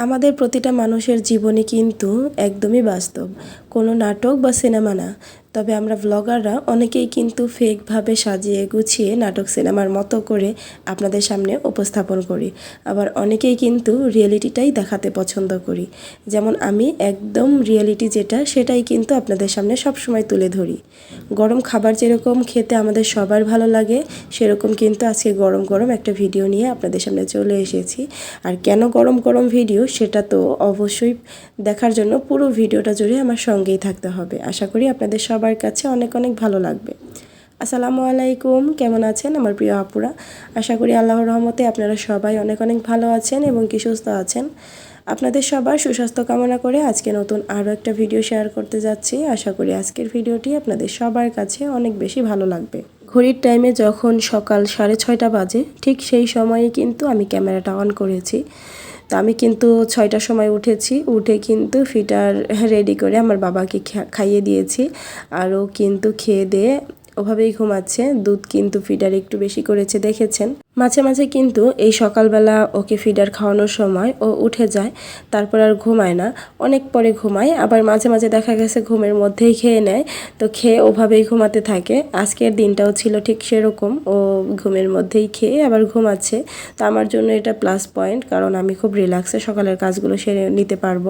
আমাদের প্রতিটা মানুষের জীবনে কিন্তু একদমই বাস্তব। কোনো নাটক বা সিনেমা না। তবে আমরা ব্লগাররা অনেকেই কিন্তু ফেকভাবে সাজিয়ে গুছিয়ে নাটক সিনেমার মতো করে আপনাদের সামনে উপস্থাপন করি। আবার অনেকেই কিন্তু রিয়েলিটিটাই দেখাতে পছন্দ করি। যেমন আমি একদম রিয়েলিটি যেটা, সেটাই কিন্তু আপনাদের সামনে সবসময় তুলে ধরি। গরম খাবার যেরকম খেতে আমাদের সবার ভালো লাগে, সেরকম কিন্তু আজকে গরম গরম একটা ভিডিও নিয়ে আপনাদের সামনে চলে এসেছি। আর কেন গরম গরম ভিডিও সেটা তো অবশ্যই দেখার জন্য পুরো ভিডিওটা জুড়ে আমার সঙ্গেই থাকতে হবে। আশা করি আপনাদের সবার কাছে অনেক অনেক ভালো লাগবে। আসসালামু আলাইকুম, কেমন আছেন আমার প্রিয় আপুরা? আশা করি আল্লাহর রহমতে আপনারা সবাই অনেক অনেক ভালো আছেন এবং কি সুস্থ আছেন। আপনাদের সবার সুস্বাস্থ্য কামনা করে আজকে নতুন আরও একটা ভিডিও শেয়ার করতে যাচ্ছি। আশা করি আজকের ভিডিওটি আপনাদের সবার কাছে অনেক বেশি ভালো লাগবে। ঘড়ির টাইমে যখন সকাল সাড়ে ছয়টা বাজে, ঠিক সেই সময়ে কিন্তু আমি ক্যামেরাটা অন করেছি। তো আমি কিন্তু ছয়টার সময় উঠেছি, উঠে কিন্তু ফিটার রেডি করে আমার বাবাকে খাইয়ে দিয়েছি আরও কিন্তু খেয়ে দিয়ে ওভাবেই ঘুমাচ্ছে। দুধ কিন্তু ফিটার একটু বেশি করেছে, দেখেছেন? মাঝে মাঝে কিন্তু এই সকালবেলা ওকে ফিডার খাওয়ানোর সময় ও উঠে যায়, তারপর আর ঘুমায় না। অনেক পরে ঘুমায়, আবার মাঝে মাঝে দেখা গেছে ঘুমের মধ্যেই খেয়ে নেয়, তো খেয়ে ওভাবেই ঘুমাতে থাকে। আজকের দিনটাও ছিল ঠিক সেরকম, ও ঘুমের মধ্যেই খেয়ে আবার ঘুমাচ্ছে। তো আমার জন্য এটা প্লাস পয়েন্ট কারণ আমি খুব রিল্যাক্সে সকালের কাজগুলো সেরে নিতে পারব।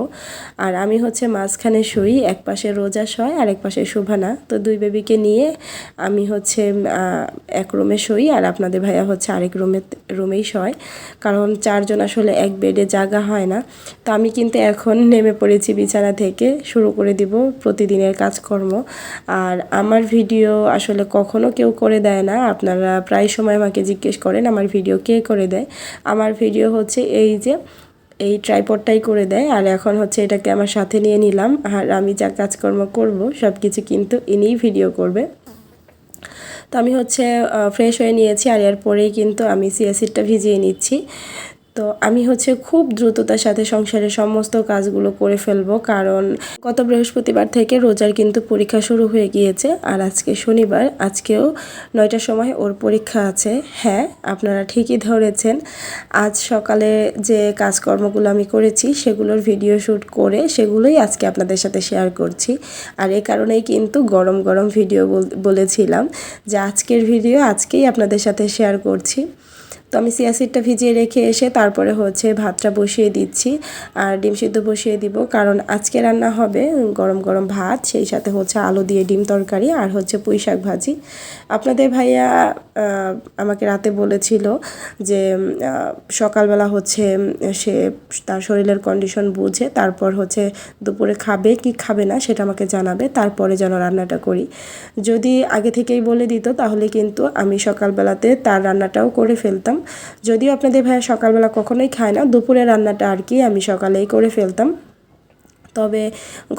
আর আমি হচ্ছে মাঝখানে শুই, এক পাশে রোজা শয় আর এক পাশে শোভানা। তো দুই বেবিকে নিয়ে আমি হচ্ছে এক রুমে শুই, আর আপনাদের ভাইয়া হচ্ছে আরেক রুমে, রুমেই শয়। কারণ চারজন আসলে এক বেডে জায়গা হয় না। তো আমি কিন্তু এখন নেমে পড়েছি বিছানা থেকে। শুরু করে দিব প্রতিদিনের কাজকর্ম। আর আমার ভিডিও আসলে কখনো কেউ করে দেয় না। আপনারা প্রায় সময় আমাকে জিজ্ঞেস করেন, আমার ভিডিও কে করে দেয়? আমার ভিডিও হচ্ছে এই যে, এই ট্রাইপডটাই করে দেয়। আর এখন হচ্ছে এটাকে আমার সাথে নিয়ে নিলাম। আর আমি যা কাজকর্ম করব সব কিছু কিন্তু ইনিই ভিডিও করবে। তো আমি হচ্ছে ফ্রেশ হয়ে নিয়েছি আর এরপরেই কিন্তু আমি সিয়াসিডটা ভিজিয়ে নিচ্ছি। তো আমি হচ্ছে খুব দ্রুততার সাথে সংসারের সমস্ত কাজগুলো করে ফেলব, কারণ গত বৃহস্পতিবার থেকে রোজার কিন্তু পরীক্ষা শুরু হয়ে গিয়েছে, আর আজকে শনিবার, আজকেও নয়টার সময় ওর পরীক্ষা আছে। হ্যাঁ আপনারা ঠিকই ধরেছেন, আজ সকালে যে কাজকর্মগুলো আমি করেছি সেগুলোর ভিডিও শ্যুট করে সেগুলোই আজকে আপনাদের সাথে শেয়ার করছি। আর এ কারণেই কিন্তু গরম গরম ভিডিও বলেছিলাম যে আজকের ভিডিও আজকেই আপনাদের সাথে শেয়ার করছি। তো আমি সিয়াসিডটা ভিজিয়ে রেখে এসে তারপরে হচ্ছে ভাতটা বসিয়ে দিচ্ছি আর ডিম সিদ্ধ বসিয়ে দিব। কারণ আজকে রান্না হবে গরম গরম ভাত, সেই সাথে হচ্ছে আলু দিয়ে ডিম তরকারি আর হচ্ছে পুঁই শাক ভাজি। আপনাদের ভাইয়া আমাকে রাতে বলেছিল যে সকালবেলা হচ্ছে সে তার শরীরের কন্ডিশন বুঝে, তারপর হচ্ছে দুপুরে খাবে কি খাবে না সেটা আমাকে জানাবে, তারপরে যেন রান্নাটা করি। যদি আগে থেকেই বলে দিত তাহলে কিন্তু আমি সকালবেলাতে তার রান্নাটাও করে ফেলতাম। যদিও আপনাদের ভাইয়া সকালবেলা কখনোই খায় না, দুপুরে রান্নাটা আর কি আমি সকালেই করে ফেলতাম। তবে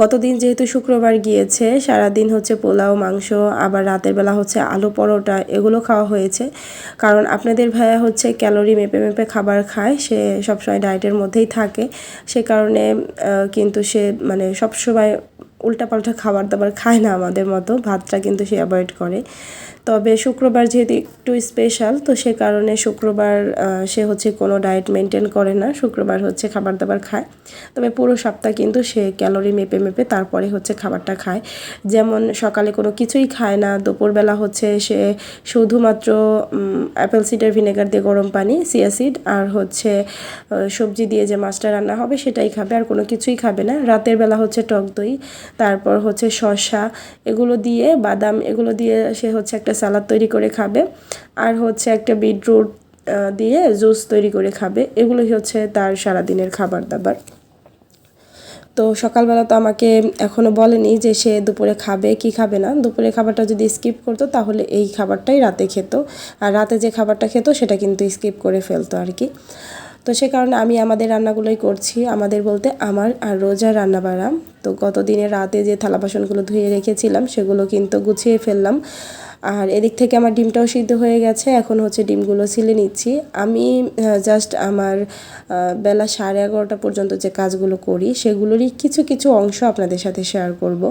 গতদিন যেহেতু শুক্রবার গিয়েছে, সারাদিন হচ্ছে পোলাও, মাংস, আবার রাতের বেলা হচ্ছে আলু পরোটা, এগুলো খাওয়া হয়েছে। কারণ আপনাদের ভাইয়া হচ্ছে ক্যালোরি মেপে মেপে খাবার খায়, সে সবসময় ডায়েটের মধ্যেই থাকে। সে কারণে কিন্তু সে মানে সবসময় উল্টাপাল্টা খাবার দাবার খায় না আমাদের মতো, ভাতটা কিন্তু সে অ্যাভয়েড করে। তবে শুক্রবার যেহেতু একটু স্পেশাল তো সে কারণে শুক্রবার সে হচ্ছে কোনো ডায়েট মেনটেন করে না। শুক্রবার হচ্ছে খাবার দাবার খায়। তবে পুরো সপ্তাহ কিন্তু সে ক্যালোরি মেপে মেপে তারপরে হচ্ছে খাবারটা খায়। যেমন সকালে কোনো কিছুই খায় না, দুপুরবেলা হচ্ছে সে শুধুমাত্র অ্যাপেল সিডার ভিনেগার দিয়ে গরম পানি সিয়াসিড আর হচ্ছে সবজি দিয়ে যে মাছটা রান্না হবে সেটাই খাবে, আর কোনো কিছুই খাবে না। রাতের বেলা হচ্ছে টক দই, তারপর হচ্ছে শসা, এগুলো দিয়ে বাদাম, এগুলো দিয়ে সে হচ্ছে একটা সালাদ তৈরি করে খাবে। আর হচ্ছে একটা বিটরুট দিয়ে জুস তৈরি করে খাবে। এগুলোই হচ্ছে তার সারাদিনের খাবার দাবার। তো সকালবেলা তো আমাকে এখনও বলেনি যে সে দুপুরে খাবে কি খাবে না। দুপুরে খাবারটা যদি স্কিপ করতো তাহলে এই খাবারটাই রাতে খেত। আর রাতে যে খাবারটা খেত সেটা কিন্তু স্কিপ করে ফেলতো আর কি। তো সে কারণে আমি আমাদের রান্নাগুলোই করছি। আমাদের বলতে আমার আর রোজার রান্না বাড়া তো গত দিনের রাতে যে থালা বাসনগুলো ধুয়ে রেখেছিলাম সেগুলো কিন্তু গুছিয়ে ফেললাম। আর এদিক থেকে আমার ডিমটাও সিদ্ধ হয়ে গেছে, এখন হচ্ছে ডিমগুলো ছিলে নিচ্ছি। আমি জাস্ট আমার বেলা সাড়ে এগারোটা পর্যন্ত যে কাজগুলো করি, সেগুলোরই কিছু কিছু অংশ আপনাদের সাথে শেয়ার করব।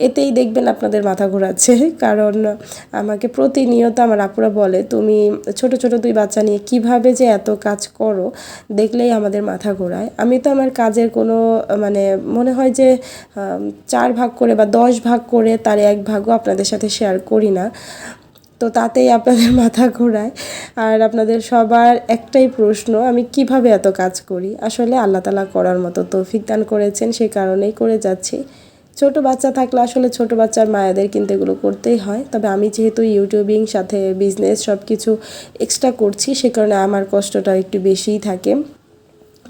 এতেই দেখবেন আপনাদের মাথা ঘোরাচ্ছে। কারণ আমাকে প্রতিনিয়ত আমার আপুরা বলে, তুমি ছোট ছোট দুই বাচ্চা নিয়ে কীভাবে যে এত কাজ করো, দেখলেই আমাদের মাথা ঘোরায়। আমি তো আমার কাজের কোনো মানে মনে হয় যে চার ভাগ করে বা দশ ভাগ করে তার এক ভাগও আপনাদের সাথে শেয়ার করি না। তো তাতেই আপনাদের মাথা ঘোরায়। আর আপনাদের সবার একটাই প্রশ্ন, আমি কীভাবে এত কাজ করি? আসলে আল্লাহ তালা করার মতো তৌফিক দান করেছেন সেই কারণেই করে যাচ্ছি। ছোট বাচ্চা থাকলে আসলে ছোট বাচ্চার মায়েদের কিন্তু এগুলো করতেই হয়। তবে আমি যেহেতু ইউটিউবিং সাথে বিজনেস সব কিছু এক্সট্রা করছি, সে কারণে আমার কষ্টটা একটু বেশিই থাকে।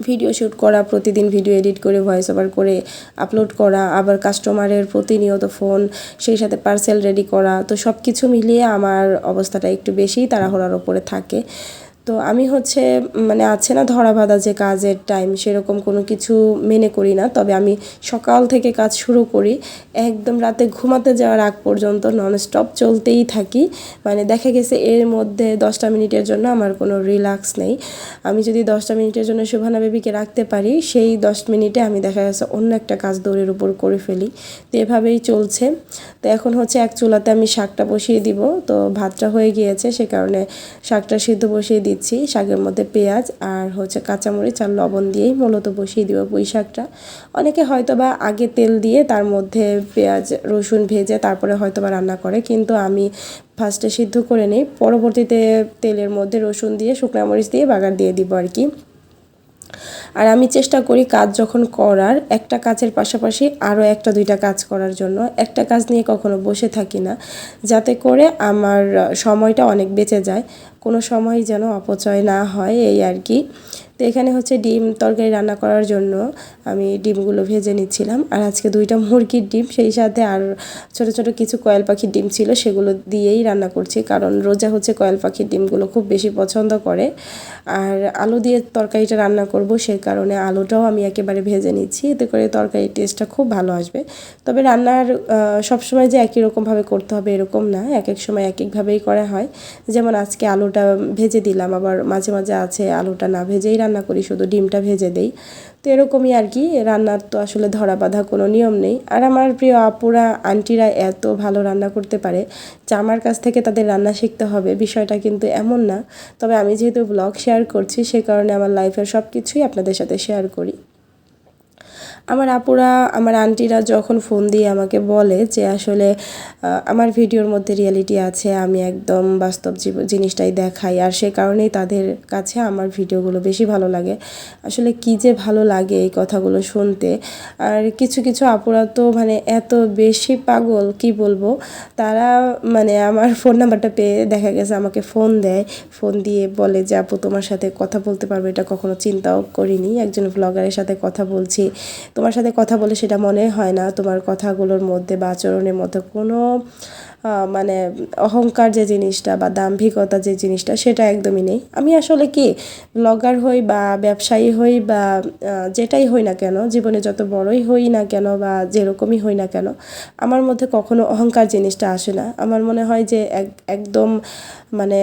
ভিডিও শ্যুট করা, প্রতিদিন ভিডিও এডিট করে ভয়েস ওভার করে আপলোড করা, আবার কাস্টমারের প্রতিনিয়ত ফোন সেই সাথে পার্সেল রেডি করা, তো সব কিছু মিলিয়ে আমার অবস্থাটা একটু বেশিই তাড়াহুড়ার ওপরে থাকে। তো আমি হচ্ছে মানে আছে না ধরা বাঁধা যে কাজের টাইম সেরকম কোনো কিছু মেনে করি না। তবে আমি সকাল থেকে কাজ শুরু করি। একদম রাতে ঘুমাতে যাওয়ার আগ পর্যন্ত ননস্টপ চলতেই থাকি। মানে দেখা গেছে এর মধ্যে দশটা মিনিটের জন্য আমার কোনো রিল্যাক্স নেই। আমি যদি দশটা মিনিটের জন্য শোভানা বেবিকে রাখতে পারি, সেই দশ মিনিটে আমি দেখা গেছে অন্য একটা কাজ দৌড়ের উপর করে ফেলি। তো এভাবেই চলছে। তো এখন হচ্ছে এক চুলাতে আমি শাকটা বসিয়ে দিব। তো ভাতটা হয়ে গিয়েছে, সে কারণে শাকটা সিদ্ধ বসিয়ে দিচ্ছি শাকের মধ্যে পেঁয়াজ আর হচ্ছে কাঁচামরিচ আর লবণ দিয়েই মূলত বসিয়ে দিব পুঁই শাকটা অনেকে হয়তো বা আগে তেল দিয়ে তার মধ্যে পেঁয়াজ, রসুন ভেজে তারপরে হয়তো বা রান্না করে, কিন্তু আমি ফার্স্টে সিদ্ধ করে নিই। পরবর্তীতে তেলের মধ্যে রসুন দিয়ে, শুকনা মরিচ দিয়ে বাগার দিয়ে দিব আর কি। আর আমি চেষ্টা করি কাজ যখন করার, একটা কাজের পাশাপাশি আরও একটা, দুইটা কাজ করার জন্য। একটা কাজ নিয়ে কখনো বসে থাকি না, যাতে করে আমার সময়টা অনেক বেঁচে যায়। কোনো সময় যেন অপচয় না হয়, এই আর কি। তো এখানে হচ্ছে ডিম তরকারি রান্না করার জন্য আমি ডিমগুলো ভেজে নিচ্ছিলাম। আর আজকে দুইটা মুরগির ডিম, সেই সাথে আর ছোট ছোট কিছু কয়েল পাখির ডিম ছিল, সেগুলো দিয়েই রান্না করছি। কারণ রোজা হচ্ছে কয়েল পাখির ডিমগুলো খুব বেশি পছন্দ করে। আর আলু দিয়ে তরকারিটা রান্না করব সেই কারণে আলুটাও আমি একেবারে ভেজে নিচ্ছি। এতে করে তরকারির টেস্টটা খুব ভালো আসবে। তবে রান্নার সবসময় যে একই রকমভাবে করতে হবে এরকম না। এক এক সময় এক একভাবেই করা হয়। যেমন আজকে আলুটা ভেজে দিলাম, আবার মাঝে মাঝে আছে আলুটা না ভেজেই রান্না করি, শুধু ডিমটা ভেজে দেই। তো এরকমই আর কি, রান্নার তো আসলে ধরা বাঁধা কোনো নিয়ম নেই। আর আমার প্রিয় আপুরা, আন্টিরা এত ভালো রান্না করতে পারে যে আমার কাছ থেকে তাদের রান্না শিখতে হবে, বিষয়টা কিন্তু এমন না। তবে আমি যেহেতু ব্লগ শেয়ার করছি, সে কারণে আমার লাইফের সব কিছুই আপনাদের সাথে শেয়ার করি। আমার আপুরা, আমার আন্টিরা যখন ফোন দিয়ে আমাকে বলে যে আসলে আমার ভিডিওর মধ্যে রিয়ালিটি আছে, আমি একদম বাস্তব জিনিসটাই দেখাই, আর সে কারণেই তাদের কাছে আমার ভিডিওগুলো বেশি ভালো লাগে। আসলে কি যে ভালো লাগে এই কথাগুলো শুনতে। আর কিছু কিছু আপুরা তো মানে এত বেশি পাগল, কি বলব? তারা মানে আমার ফোন নাম্বারটা পেয়ে দেখা গেছে আমাকে ফোন দেয়। ফোন দিয়ে বলে যে, আপু, তোমার সাথে কথা বলতে পারবে। এটা কখনো চিন্তাও করিনি। একজন ব্লগারের সাথে কথা বলছি। তোমার সাথে কথা বলে সেটা মনে হয় না। তোমার কথাগুলোর মধ্যে বা আচরণের মধ্যে কোনো মানে অহংকার যে জিনিসটা বা দাম্ভিকতা যে জিনিসটা সেটা একদমই নেই। আমি আসলে কি ব্লগার হই বা ব্যবসায়ী হই বা যেটাই হই না কেন, জীবনে যত বড়ই হই না কেন বা যেরকমই হই না কেন, আমার মধ্যে কখনো অহংকার জিনিসটা আসে না। আমার মনে হয় যে এক, একদম মানে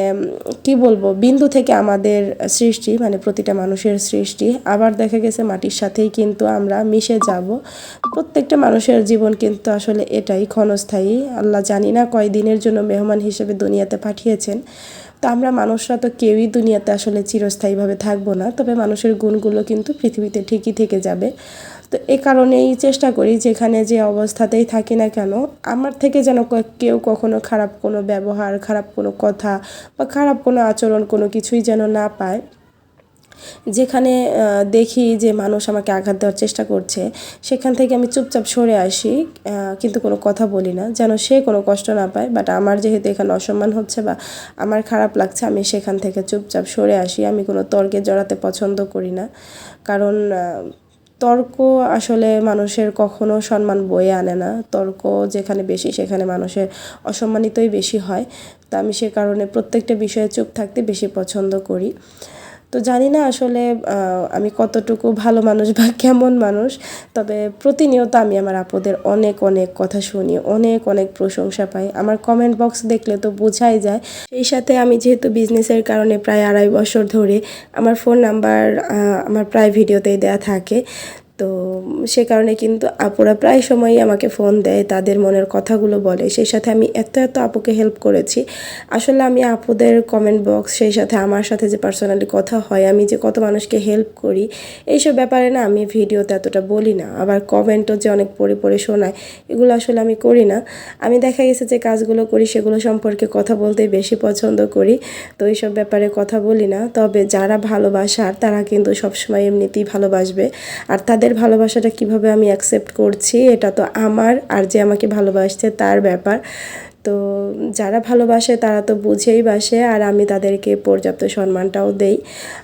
কি বলব, বিন্দু থেকে আমাদের সৃষ্টি মানে প্রতিটা মানুষের সৃষ্টি। আবার দেখা গেছে মাটির সাথেই কিন্তু আমরা মিশে যাব। প্রত্যেকটা মানুষের জীবন কিন্তু আসলে এটাই, ক্ষণস্থায়ী। আল্লাহ জানি না কয় দিনের জন্য মেহমান হিসেবে দুনিয়াতে পাঠিয়েছেন। তো আমরা মানুষরা তো কেউই দুনিয়াতে আসলে চিরস্থায়ীভাবে থাকব না। তবে মানুষের গুণগুলো কিন্তু পৃথিবীতে ঠিকই থেকে যাবে। তো এ কারণেই চেষ্টা করি যেখানে যে অবস্থাতেই থাকি না কেন, আমার থেকে যেন কেউ কখনো খারাপ কোনো ব্যবহার, খারাপ কোনো কথা বা খারাপ কোনো আচরণ কোনো কিছুই যেন না পায়। যেখানে দেখি যে মানুষ আমাকে আঘাত দেওয়ার চেষ্টা করছে, সেখান থেকে আমি চুপচাপ সরে আসি কিন্তু কোনো কথা বলি না, যেন সে কোনো কষ্ট না পায় বাট আমার যেহেতু এখানে অসম্মান হচ্ছে বা আমার খারাপ লাগছে, আমি সেখান থেকে চুপচাপ সরে আসি, আমি কোনো তর্কে জড়াতে পছন্দ করি না, কারণ তর্ক আসলে মানুষের কখনো সম্মান বয়ে আনে না, তর্ক যেখানে বেশি সেখানে মানুষের অসম্মানিতই বেশি হয়, তা আমি সে কারণে প্রত্যেকটা বিষয়ে চুপ থাকতে বেশি পছন্দ করি। তো জানি না আসলে আমি কতটুকু ভালো মানুষ বা কেমন মানুষ, তবে প্রতিনিয়ত আমি আমার আপদের অনেক অনেক কথা শুনি, অনেক অনেক প্রশংসা পাই। আমার কমেন্ট বক্স দেখলে তো বোঝাই যায়। সেই সাথে আমি যেহেতু বিজনেসের কারণে প্রায় আড়াই বছর ধরে আমার ফোন নাম্বার আমার প্রায় ভিডিওতেই দেয়া থাকে। তো সে কারণে কিন্তু আপুরা প্রায় সময়ই আমাকে ফোন দেয়, তাদের মনের কথাগুলো বলে। সেই সাথে আমি এত এত আপুকে হেল্প করেছি। আসলে আমি আপুদের কমেন্ট বক্স সেই সাথে আমার সাথে যে পার্সোনালি কথা হয়, আমি যে কত মানুষকে হেল্প করি, এইসব ব্যাপারে না আমি ভিডিওতে এতটা বলি না। আবার কমেন্টও যে অনেক পড়ে পড়ে শোনায়, এগুলো আসলে আমি করি না। আমি দেখা গেছে যে কাজগুলো করি, সেগুলো সম্পর্কে কথা বলতে বেশি পছন্দ করি, তো এইসব ব্যাপারে কথা বলি না। তবে যারা ভালোবাসার, তারা কিন্তু সবসময় এমনিতেই ভালোবাসবে। আর তাদের ভালোবাসাটা কীভাবে আমি অ্যাকসেপ্ট করছি, এটা তো আমার আর যে আমাকে ভালোবাসছে তার ব্যাপার। তো যারা ভালোবাসে তারা তো বুঝেই বাসে আর আমি তাদেরকে পর্যাপ্ত সম্মানটাও দেই।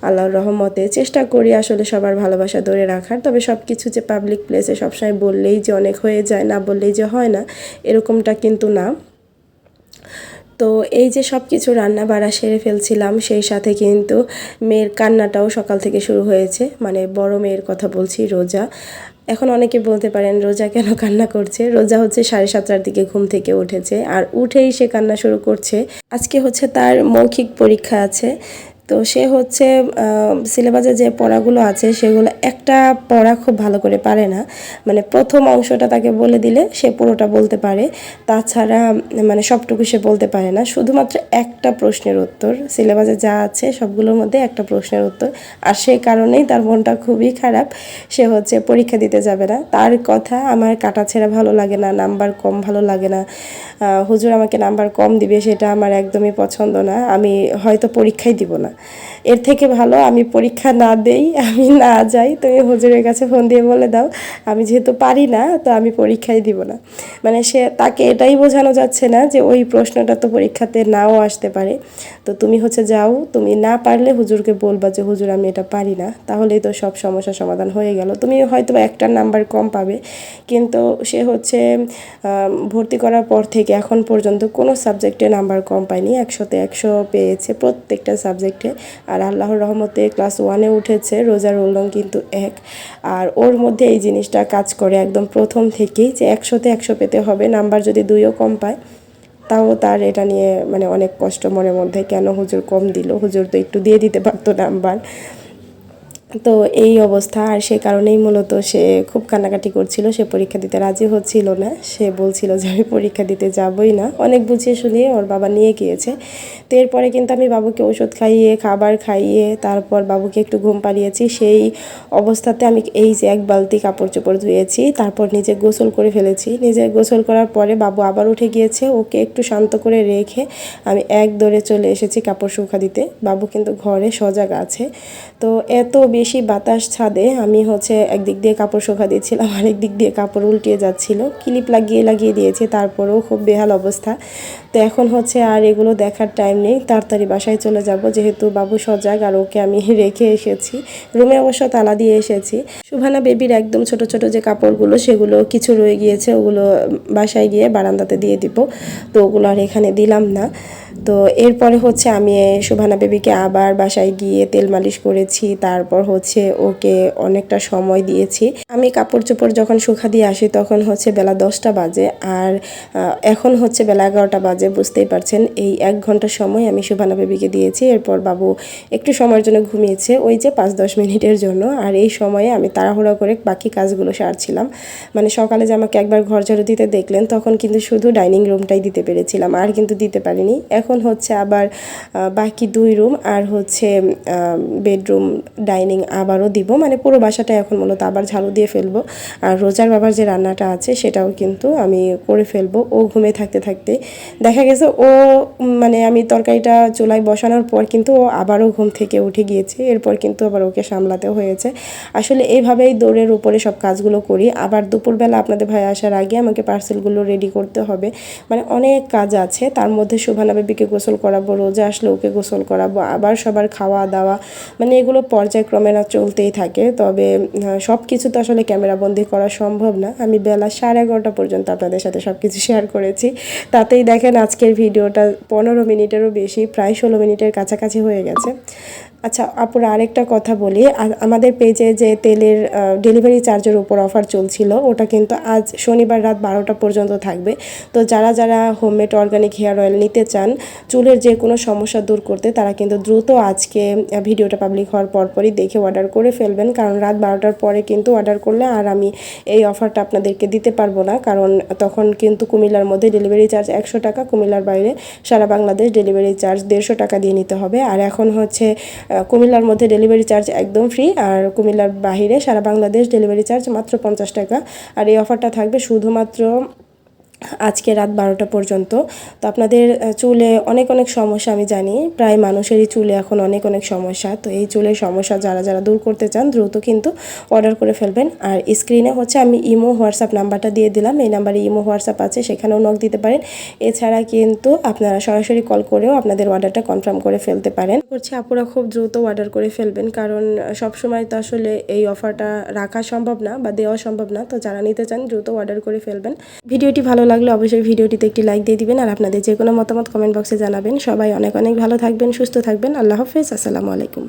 আল্লাহর রহমতে চেষ্টা করি আসলে সবার ভালোবাসা ধরে রাখার, তবে সব কিছু যে পাবলিক প্লেসে সবসময় বললেই যে অনেক হয়ে যায়, না বললেই যে হয় না, এরকমটা কিন্তু না। তো এই যে সব কিছু রান্না বাড়া সেরে ফেলছিলাম, সেই সাথে কিন্তু মেয়ের কান্নাটাও সকাল থেকে শুরু হয়েছে। মানে বড় মেয়ের কথা বলছি, রোজা। এখন অনেকে বলতে পারেন, রোজা কেন কান্না করছে? রোজা হচ্ছে সাড়ে সাতটার দিকে ঘুম থেকে উঠেছে, আর উঠেই সে কান্না শুরু করছে। আজকে হচ্ছে তার মৌখিক পরীক্ষা আছে। তো সে হচ্ছে সিলেবাসে যে পড়াগুলো আছে সেগুলো একটা পড়া খুব ভালো করে পারে না। মানে প্রথম অংশটা তাকে বলে দিলে সে পুরোটা বলতে পারে। তাছাড়া মানে সবটুকু সে বলতে পারে না। শুধুমাত্র একটা প্রশ্নের উত্তর, সিলেবাসে যা আছে সবগুলোর মধ্যে একটা প্রশ্নের উত্তর। আর সেই কারণেই তার মনটা খুবই খারাপ। সে হচ্ছে পরীক্ষা দিতে যাবে না। তার কথা আমার কাটা ছেঁড়া ভালো লাগে না, নাম্বার কম ভালো লাগে না। হুজুর আমাকে নাম্বার কম দিবে, সেটা আমার একদমই পছন্দ না। আমি হয়তো পরীক্ষাই দিব না। এর থেকে ভালো আমি পরীক্ষা না দেই, আমি না যাই। তুমি হুজুরের কাছে ফোন দিয়ে বলে দাও, আমি যেহেতু পারি না, তো আমি পরীক্ষাই দিব না। মানে সে তাকে এটাই বোঝানো যাচ্ছে না যে ওই প্রশ্নটা তো পরীক্ষাতে নাও আসতে পারে। তো তুমি হচ্ছে যাও, তুমি না পারলে হুজুরকে বলবা যে, হুজুর, আমি এটা পারি না। তাহলেই তো সব সমস্যার সমাধান হয়ে গেল। তুমি হয়তো একটা নাম্বার কম পাবে, কিন্তু সে হচ্ছে ভর্তি করার পর থেকে এখন পর্যন্ত কোনো সাবজেক্টে নাম্বার কম পায়নি। একশোতে একশো পেয়েছে, প্রত্যেকটা সাবজেক্টে আর আল্লাহর রহমতে ক্লাস ওয়ানে উঠেছে, রোজার উল্লং কিন্তু এক। আর ওর মধ্যে এই জিনিসটা কাজ করে একদম প্রথম থেকেই যে একশোতে একশো পেতে হবে, নাম্বার যদি দুইও কম পায়, তাও তার এটা নিয়ে মানে অনেক কষ্ট মনের মধ্যে, কেন হুজুর কম দিল? হুজুর তো একটু দিয়ে দিতে পারতো নাম্বার। তো এই অবস্থা আর সে কারণেই মূলত সে খুব কান্নাকাটি করছিল, সে পরীক্ষা দিতে রাজি হচ্ছিল না। সে বলছিল যে, আমি পরীক্ষা দিতে যাবই না। অনেক বুঝিয়ে শুনিয়ে ওর বাবা নিয়ে গিয়েছে। তো এরপরে কিন্তু আমি বাবুকে ওষুধ খাইয়ে, খাবার খাইয়ে, তারপর বাবুকে একটু ঘুম পাড়িয়েছি। সেই অবস্থাতে আমি এই যে এক বালতি কাপড় চোপড় ধুয়েছি, তারপর নিজে গোসল করে ফেলেছি। নিজে গোসল করার পরে বাবু আবার উঠে গিয়েছে। ওকে একটু শান্ত করে রেখে আমি এক দৌড়ে চলে এসেছি কাপড় শুকা দিতে। বাবু কিন্তু ঘরে সজাগ আছে। তো এত বেশি বাতাস ছাদে, আমি হচ্ছে একদিক দিয়ে কাপড় শুকা দিয়েছিলাম আরেক দিক দিয়ে কাপড় উল্টিয়ে যাচ্ছিল। ক্লিপ লাগিয়ে লাগিয়ে দিয়েছি, তারপরেও খুব বেহাল অবস্থা। তো এখন হচ্ছে আর এগুলো দেখার টাইম নেই, তাড়াতাড়ি বাসায় চলে যাব, যেহেতু বাবু সজাগ আর ওকে আমি রেখে এসেছি। রুমে অবশ্য তালা দিয়ে এসেছি। সুভানা বেবির একদম ছোট ছোট যে কাপড়গুলো, সেগুলো কিছু রয়ে গিয়েছে, ওগুলো বাসায় গিয়ে বারান্দাতে দিয়ে দিব। তো ওগুলো আর এখানে দিলাম না। তো এরপরে হচ্ছে আমি শোভানা বেবিকে আবার বাসায় গিয়ে তেল মালিশ করেছি, তারপর হচ্ছে ওকে অনেকটা সময় দিয়েছি। আমি কাপড় চোপড় যখন শুকা দিয়ে আসি তখন হচ্ছে বেলা দশটা বাজে আর এখন হচ্ছে বেলা এগারোটা বাজে, বুঝতেই পারছেন। এই এক ঘণ্টা সময় আমি শোভানা বেবিকে দিয়েছি, এরপর বাবু একটু সময়ের জন্য ঘুমিয়েছে, ওই যে পাঁচ দশ মিনিটের জন্য। আর এই সময়ে আমি তাড়াহুড়া করে বাকি কাজগুলো সারছিলাম। মানে সকালে যে আমাকে একবার ঘর ঝাড়ু দিতে দেখলেন, তখন কিন্তু শুধু ডাইনিং রুমটাই দিতে পেরেছিলাম, আর কিন্তু দিতে পারিনি। এখন হচ্ছে আবার বাকি দুই রুম আর হচ্ছে বেডরুম ডাইনিং আবারও দিব। মানে পুরো বাসাটা এখন মূলত আবার ঝাড়ু দিয়ে ফেলব। আর রোজার বাবার যে রান্নাটা আছে সেটাও কিন্তু আমি করে ফেলব। ও ঘুমে থাকতে থাকতে দেখা গেছে ও মানে আমি তরকারিটা চুলায় বসানোর পর কিন্তু ও আবারও ঘুম থেকে উঠে গিয়েছে। এরপর কিন্তু আবার ওকে সামলাতে হয়েছে। আসলে এইভাবেই দৌড়ের উপরে সব কাজগুলো করি। আবার দুপুরবেলা আপনাদের ভাই আসার আগে আমাকে পার্সেলগুলো রেডি করতে হবে। মানে অনেক কাজ আছে। তার মধ্যে শোভানা বেবিকে গোসল করাবো, রোজা আসলে ওকে গোসল করাবো, আবার সবার খাওয়া দাওয়া মানে এগুলো পর্যায়ক্রমে না চলতেই থাকে। তবে সব কিছু তো আসলে ক্যামেরাবন্দি করা সম্ভব না। আমি বেলা সাড়ে এগারোটা পর্যন্ত আপনাদের সাথে সব কিছু শেয়ার করেছি। তাতেই দেখেন আজকের ভিডিওটা পনেরো মিনিটেরও বেশি, প্রায় ষোলো মিনিটের কাছাকাছি হয়ে গেছে। আচ্ছা আপুরা আরেকটা কথা বলি। আমাদের পেজে যে তেলের ডেলিভারি চার্জের উপর অফার চলছিল, ওটা কিন্তু আজ শনিবার রাত বারোটা পর্যন্ত থাকবে। তো যারা যারা হোমমেড অর্গানিক হেয়ার অয়েল নিতে চান, চুলের যে কোনো সমস্যা দূর করতে তারা কিন্তু দ্রুত আজকে ভিডিওটা পাবলিক হওয়ার পরপরই দেখে অর্ডার করে ফেলবেন। কারণ রাত বারোটার পরে কিন্তু অর্ডার করলে আর আমি এই অফারটা আপনাদেরকে দিতে পারব না। কারণ তখন কিন্তু কুমিল্লার মধ্যে ডেলিভারি চার্জ একশো টাকা, কুমিল্লার বাইরে সারা বাংলাদেশ ডেলিভারি চার্জ দেড়শো টাকা দিয়ে নিতে হবে। আর এখন হচ্ছে কুমিল্লার মধ্যে ডেলিভারি চার্জ একদম ফ্রি আর কুমিল্লার বাহিরে সারা বাংলাদেশ ডেলিভারি চার্জ মাত্র পঞ্চাশ টাকা। আর এই অফারটা থাকবে শুধুমাত্র আজকে রাত বারোটা পর্যন্ত। তো আপনাদের চুলে অনেক অনেক সমস্যা, আমি জানি। প্রায় মানুষেরই চুলে এখন অনেক অনেক সমস্যা। তো এই চুলের সমস্যা যারা যারা দূর করতে চান, দ্রুত কিন্তু অর্ডার করে ফেলবেন। আর স্ক্রিনে হচ্ছে আমি ইমো হোয়াটসঅ্যাপ নাম্বারটা দিয়ে দিলাম। এই নাম্বারে ইমো হোয়াটসঅ্যাপ আছে, সেখানেও নক দিতে পারেন। এছাড়া কিন্তু আপনারা সরাসরি কল করেও আপনাদের অর্ডারটা কনফার্ম করে ফেলতে পারেন। করছি আপুরা খুব দ্রুত অর্ডার করে ফেলবেন, কারণ সব সময় তো আসলে এই অফারটা রাখা সম্ভব না বা দেওয়া সম্ভব না। তো যারা নিতে চান, দ্রুত অর্ডার করে ফেলবেন। ভিডিওটি ভালো লাগলে অবশ্যই ভিডিওটিতে একটি লাইক দিয়ে দিবেন আর আপনাদের যে কোনো মতামত কমেন্ট বক্সে জানাবেন। সবাই অনেক অনেক ভালো থাকবেন, সুস্থ থাকবেন। আল্লাহ হাফেজ, আসসালামু আলাইকুম।